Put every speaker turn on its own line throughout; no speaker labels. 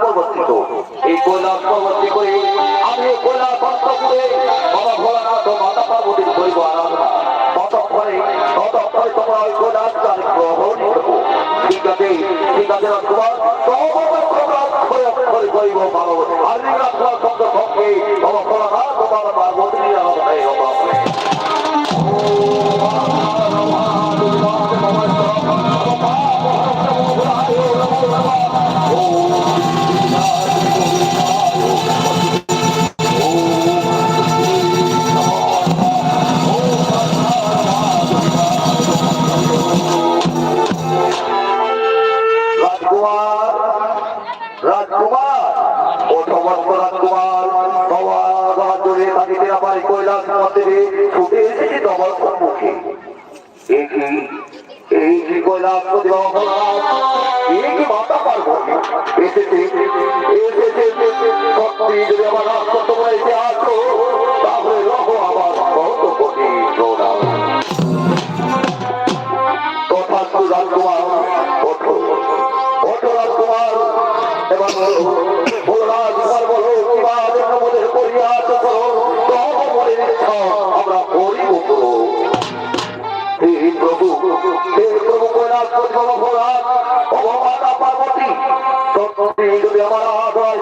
পর্বতিত এই পর্বতী করে আমি কৈলাস অন্তপুরে বাবা ভোলানাথ মাতা পার্বতীর করিব আরাধনা। ততক্ষণে ততক্ষণে তোমরা ওই কৈলাস চার গ্রহণ করব। ঠিক আছে ঠিক আছে হবে কি কৈলাস এই কি মাতা পার্বতী এসেছে এসেছে সত্যি যদি আমার রাস্তা তোমরা এসে আসো তাহলে রহ আমার কত কোটি প্রণাম তথাস্তু রাজকুমার ওঠো ওঠো রাজকুমার এবার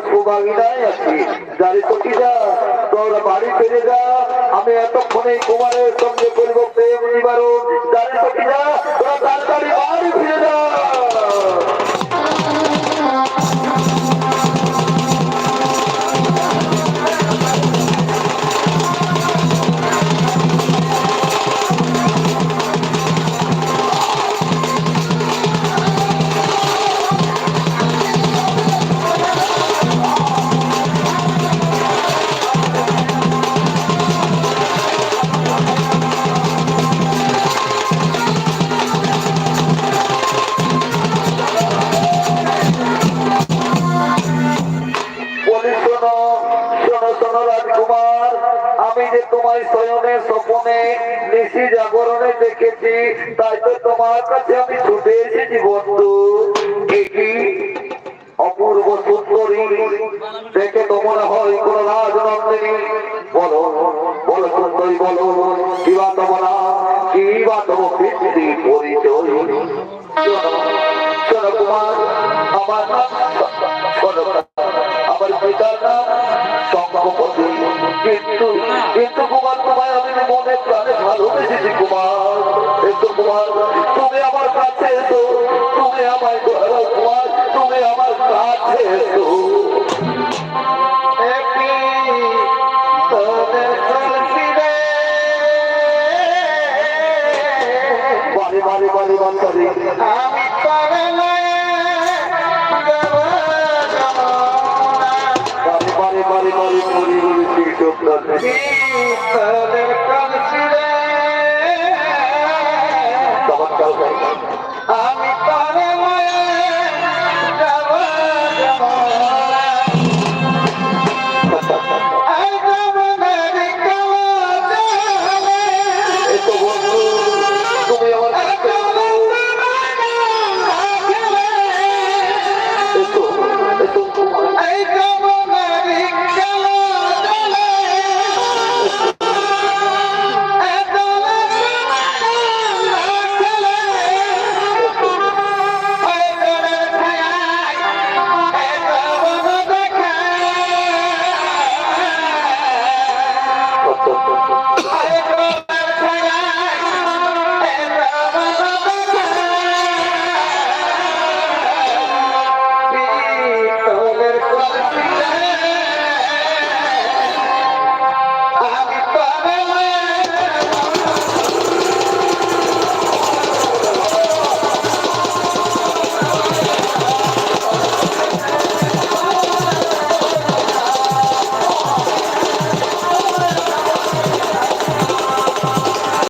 সৌভাগিনায় আছি। যারে সখীরা তোরা বাড়ি ফিরে যা, আমি এতক্ষণে কুমারের সঙ্গে পরিবর্তে প্রেম নিবারণ। যারে তোরা তাড়াতাড়ি বাড়ি ফিরে যা। দেখেছি। তাই তো তোমার কাছে আমি ছুটে এসেছি, বন্ধু। কি অপূর্ব সুন্দরী। দেখে তো মনে হয় কোন রাজনন্দিনী। বলো বলো সুন্দরী, বলো, কি বা কি বা পিতৃ পরিচয়? আমার নাম আমার পিতার নাম শঙ্কপতি কিন্তু কিন্তু কুমার তোমায় আমি মনে প্রাণে ভালোবেসেছি কুমার কিন্তু কুমার তুমি আমার কাছে এসো। তুমি আমার কুমার তুমি আমার কাছে এসো। বারে